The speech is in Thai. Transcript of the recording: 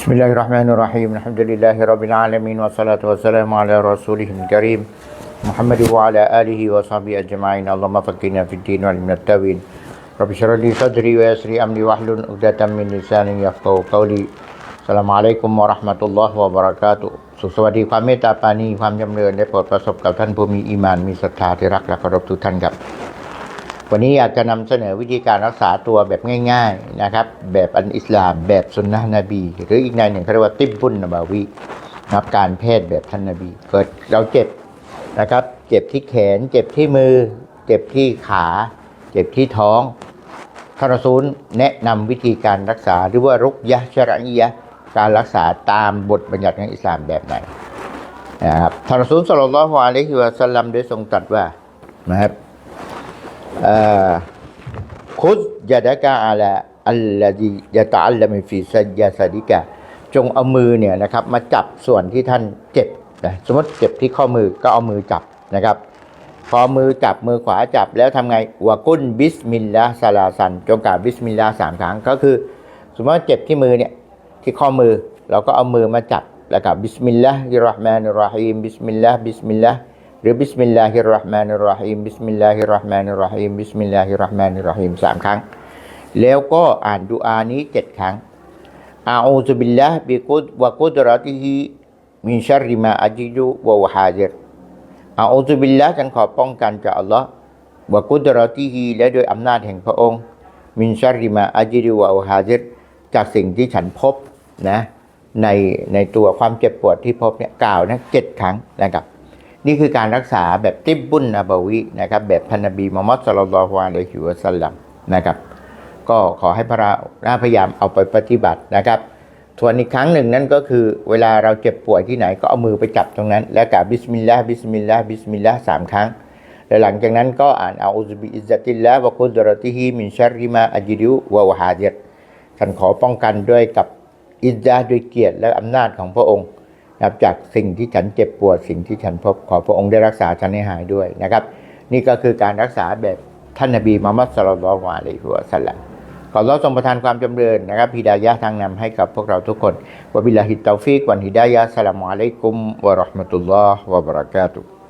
بسم الله الرحمن الرحيم الحمد لله رب العالمين والصلاة والسلام على رسوله الكريم محمد وعلى آله وصحبه أجمعين اللهم فقنا في الدين وعلمنا التاويل رب اشرح لي صدري ويسر لي أمري واحلل عقدة من لساني يفقهوا قولي السلام عليكم ورحمة الله وبركاته สุขสวัสดีความเมตตาปราณีความจำเริญได้โปรดประสบกับท่านผู้มีอีมานมีศรัทธาที่รักและเคารพทุกท่านครับ วันนี้อยากจะนำเสนอวิธีการรักษาตัวแบบง่ายๆนะครับ แบบอันอิสลามแบบสุนนะนบี หรืออีกในหนึ่งเขาเรียกว่าติบบุนนบาวีนับการแพทย์แบบท่านนบี เกิดเราเจ็บนะครับ เจ็บที่แขน เจ็บที่มือ เจ็บที่ขา เจ็บที่ท้องทารซูลแนะนำวิธีการรักษาหรือว่ารุกยะชรอียะการรักษาตามบทบัญญัติของอิสลามแบบไหนนะครับทารซูลสลลัลลอฮุอะลัยฮิวะสัลลัมได้ทรงตรัสว่านะครับ คุดยาดกะอาลาอัลลดียะตะอัลลมฟีซัจยาซาดิกะจงเอามือเนี่ยนะครับ มาจับส่วนที่ท่านเจ็บนะสมมติเจ็บที่ข้อมือก็เอามือจับนะครับ พอมือจับมือขวาจับแล้วทำไงวะกุนบิสมิลลาห์ซาลาซัน จงกล่าวบิสมิลลาห์สามครั้งก็คือ สมมติว่าเจ็บที่มือเนี่ยที่ข้อมือเราก็เอามือมาจับแล้วก็บิสมิลลาฮิรราะห์มานิรราะฮีมบิสมิลลาห์บิสมิลลาห์ หรือบิสมิลลาฮิรราะห์มานิรราะฮีมบิสมิลลาฮิรราะห์มานิรราะฮีมบิสมิลลาฮิรราะห์มานิรราะฮีมสามครั้ง แล้วก็อ่านดุอานี้เจ็ดครั้งอาอูซุบิลลาห์บิกุดวะกุดรติฮิมินชัรริมาอาจิดุวะวะฮาดิรอาอูซุบิลลาห์ฉันขอป้องกันจากอัลลอฮ์วะกุดรติฮิและโดยอำนาจแห่งพระองค์ มินชัรริมาอาจิดุวะวะฮาดิรจากสิ่งที่ฉันพบนะในในตัวความเจ็บปวดที่พบเนี่ยกล่าวนะเจ็ดครั้งนะครับ นี่คือการรักษาแบบติบบุนนบวีนะครับแบบพันนบีมุฮัมมัดสลลัลลอฮุอะลัยฮิวะสัลลัมนะครับ ก็ขอให้พระราพยายามเอาไปปฏิบัตินะครับทวนอีกครั้งหนึ่งนั่นก็คือเวลาเราเจ็บป่วยที่ไหนก็เอามือไปจับตรงนั้น แล้วกับบิสมิลลาห์บิสมิลลาห์บิสมิลลาห์สามครั้งและหลังจากนั้นก็อ่านอาอุซบิอิซติลลาห์วะกุดรติฮิมินชัรริมาอัจริววะวะฮาดิรฉันขอป้องกันด้วยกับอิซซาด้วยเกียรติและอำนาจของพระองค์ นะครับจากสิ่งที่ฉันเจ็บปวดสิ่งที่ฉันพบขอพระองค์ได้รักษาฉันให้หายด้วยนะครับ นี่ก็คือการรักษาแบบท่านนบีมัมมัสลลัลอฮุอะลัยฮิวสัลลัมขอเราทรงประทานความจำเริญนะครับฮิดายะทางนำให้กับพวกเราทุกคนวะบิลลาฮิตตฟิกวันฮิดายะสลามุอะลัยกุมวะราะห์มะตุลลอฮ์วะบะเราะกาตุฮ์